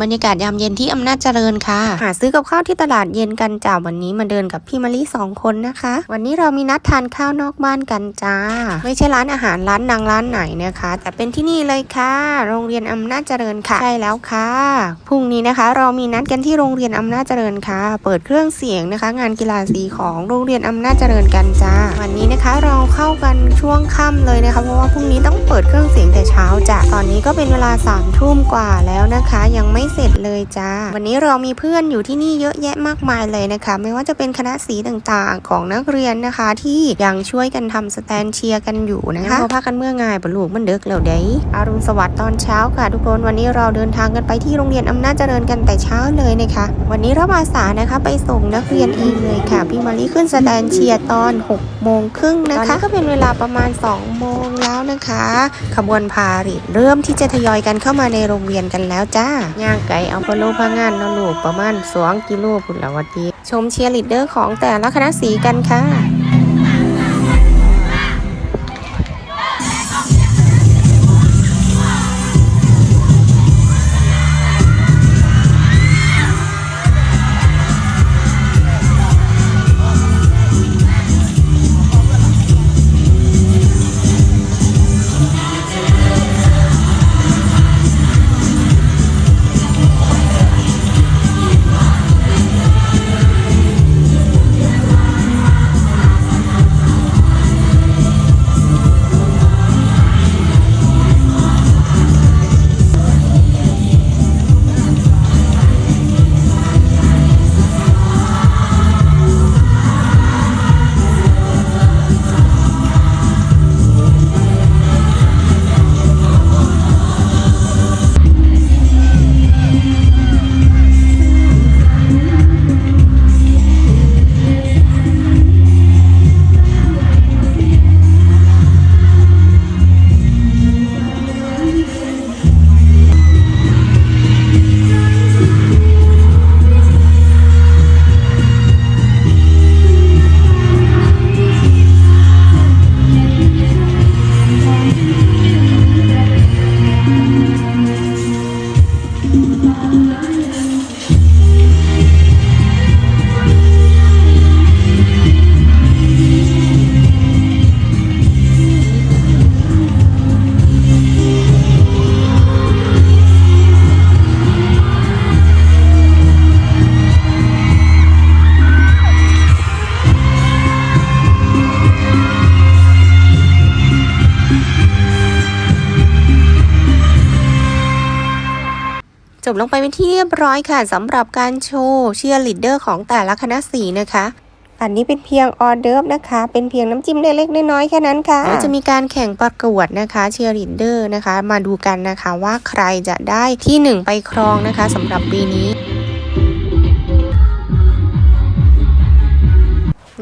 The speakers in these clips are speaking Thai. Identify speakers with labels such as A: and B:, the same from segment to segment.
A: บรรยากาศยามเย็นที่อำนาจเจริญค่ะ หาซื้อกับข้าวที่ตลาดเย็นกันจ้าวันนี้มาเดินกับพี่มะลิสองคนนะคะ วันนี้เรามีนัดทานข้าวนอกบ้านกันจ้า ไม่ใช่ร้านอาหารร้านดังร้านไหนนะคะ แต่เป็นที่นี่เลยค่ะ โรงเรียนอำนาจเจริญค่ะ ใช่แล้วค่ะพรุ่งนี้นะคะ เรามีนัดกันที่โรงเรียนอำนาจเจริญค่ะ เปิดเครื่องเสียงนะคะ งานกีฬาสีของโรงเรียนอำนาจเจริญกันจ้า วันนี้นะคะเราเข้ากันช่วงค่ำเลยนะคะ เพราะว่าพรุ่งนี้ต้องเปิดเครื่องเสียงแต่เช้าจ้ะตอนนี้ก็เป็นเวลาสามทุ่มกว่าแล้วนะคะ ยังไม่เสร็จเลยจ้า วันนี้เรามีเพื่อนอยู่ที่นี่เยอะแยะมากมายเลยนะคะ ไม่ว่าจะเป็นคณะสีต่างๆ ของนักเรียนนะคะ ที่ยังช่วยกันทำสแตนเชียร์กันอยู่นะคะพอพักกันเมื่อไงปะลูกมันเดึกแล้วเด้อารุณสวัสดิ์ตอนเช้าค่ะทุกคนวันนี้เราเดินทางกันไปที่โรงเรียนอำนาจเจริญกันแต่เช้าเลยนะคะ วันนี้รับอาสานะคะไปส่งนักเรียนเองเลยค่ะพี่มารีขึ้นสแตนเชียร์ตอน6โมงครึ่งนะคะตอนนี้ก็เป็นเวลาประมาณ2โมงแล้วนะคะ ขบวนพาเหรดเริ่มที่จะทยอยกันเข้ามาในโรงเรียนกันแล้วจ้าย่างไก่เอาพะโลพางานเนาะลูกประมาณ2กิโลพุ่นละวันทีชมเชียร์ลีดเดอร์ของแต่ละคณะสีกันค่ะ จบลงไปเป็นที่เรียบร้อยค่ะสำหรับการโชว์เชียร์ลีดเดอร์ของแต่ละคณะสีนะคะอันนี้เป็นเพียงออเดิร์ฟนะคะ เป็นเพียงน้ำจิ้มเล็กๆน้อยๆแค่นั้นค่ะแล้วจะมีการแข่งประกวดนะคะเชียร์ลีดเดอร์นะคะ มาดูกันนะคะว่าใครจะได้ที่หนึ่งไปครองนะคะสำหรับปีนี้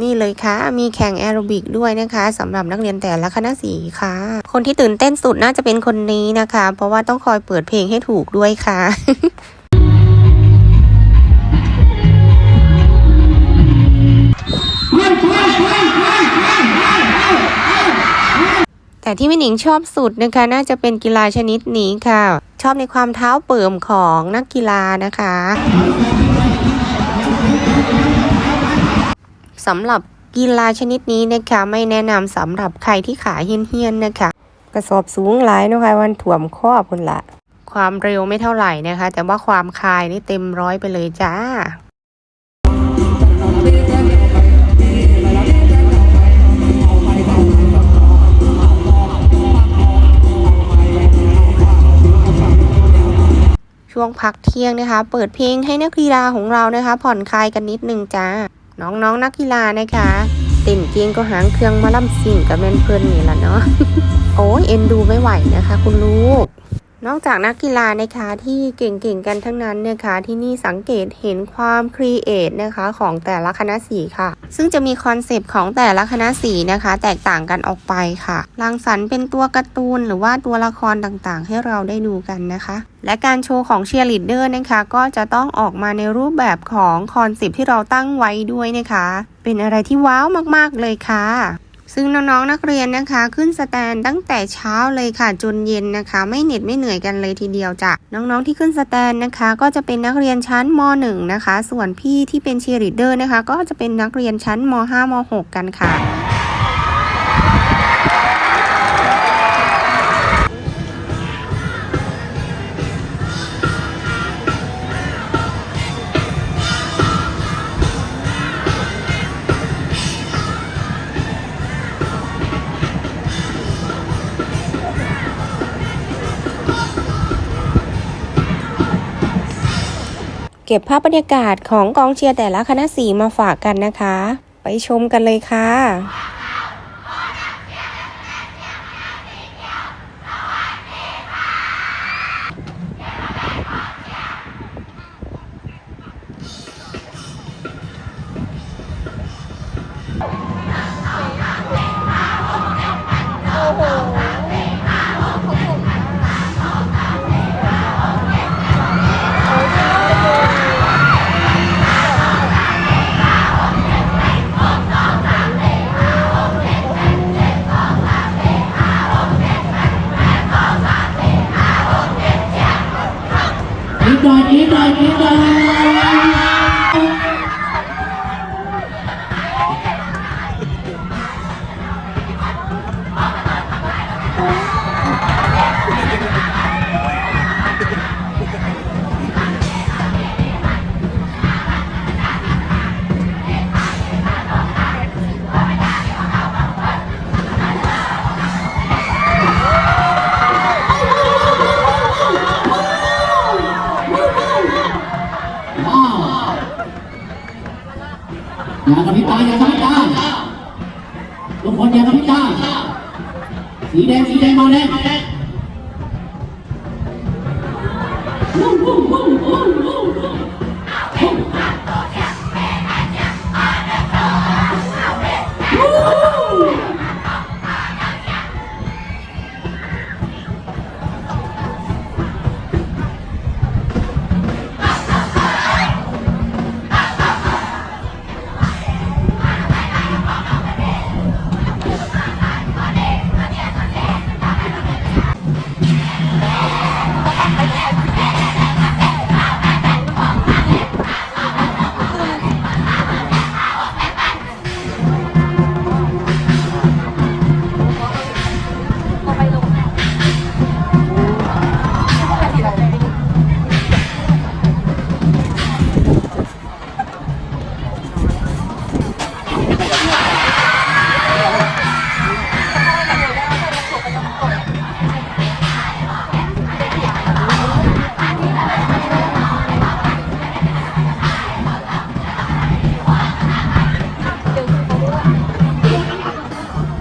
A: นี่เลยค่ะ มีแข่งแอโรบิกด้วยนะคะสำหรับนักเรียนแต่ละคณะสีค่ะ คนที่ตื่นเต้นสุดน่าจะเป็นคนนี้นะคะ เพราะว่าต้องคอยเปิดเพลงให้ถูกด้วยค่ะแต่ที่แม่หนิงชอบสุดนะคะ น่าจะเป็นกีฬาชนิดนี้ค่ะ ชอบในความเท้าเปิ่มของนักกีฬานะคะ สำหรับกีฬาชนิดนี้นะคะไม่แนะนำสำหรับใครที่ขาเฮี้ยนๆนะคะ กระสอบสูงหลายนะคะวันถ่วมข้อพุ่นละ ความเร็วไม่เท่าไหร่นะคะ แต่ว่าความคายนี่เต็มร้อยไปเลยจ้าช่วงพักเที่ยงนะคะ เปิดเพลงให้นักกีฬาของเรานะคะ ผ่อนคลายกันนิดนึงจ้า น้องๆนนักกีฬานะคะเต้นเก่งก็หางเครื่องมาล่ำสิ่งกับแมนเพิ่นนี่แหละเนาะโอ้ยเอ็นดูไม่ไหวนะคะ คุณลูก นอกจากนักกีฬานะคะที่เก่งๆกันทั้งนั้นนะคะที่นี่สังเกตเห็นความครีเอทนะคะของแต่ละคณะสีค่ะ ซึ่งจะมีคอนเซปต์ของแต่ละคณะสีนะคะ แตกต่างกันออกไปค่ะรังสรรค์เป็นตัวการ์ตูนหรือว่าตัวละครต่างๆ ให้เราได้ดูกันนะคะ และการโชว์ของเชียร์ลีดเดอร์นะคะ ก็จะต้องออกมาในรูปแบบของคอนเซปต์ที่เราตั้งไว้ด้วยนะคะ เป็นอะไรที่ว้าวมากๆเลยค่ะ ซึ่งน้องๆนักเรียนนะคะ ขึ้นสแตนตั้งแต่เช้าเลยค่ะจนเย็นนะคะ ไม่เหน็ดไม่เหนื่อยกันเลยทีเดียวจ้ะน้องๆที่ขึ้นสแตนนะคะ ก็จะเป็นนักเรียนชั้นม .1 นะคะ ส่วนพี่ที่เป็นเชียร์ลีดเดอร์นะคะ ก็จะเป็นนักเรียนชั้นม .5 ม .6 กันค่ะ เก็บภาพบรรยากาศของกองเชียร์แต่ละคณะสีมาฝากกันนะคะ ไปชมกันเลยค่ะ
B: นิดหน่อยนิดหน่อยนิดหน่อย ว้าวอย่ากระพริบตาอย่ากระพริบตาทุกคนอย่ากระพริบตาสีแดงสีแดงมาแดง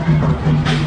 B: Thank you.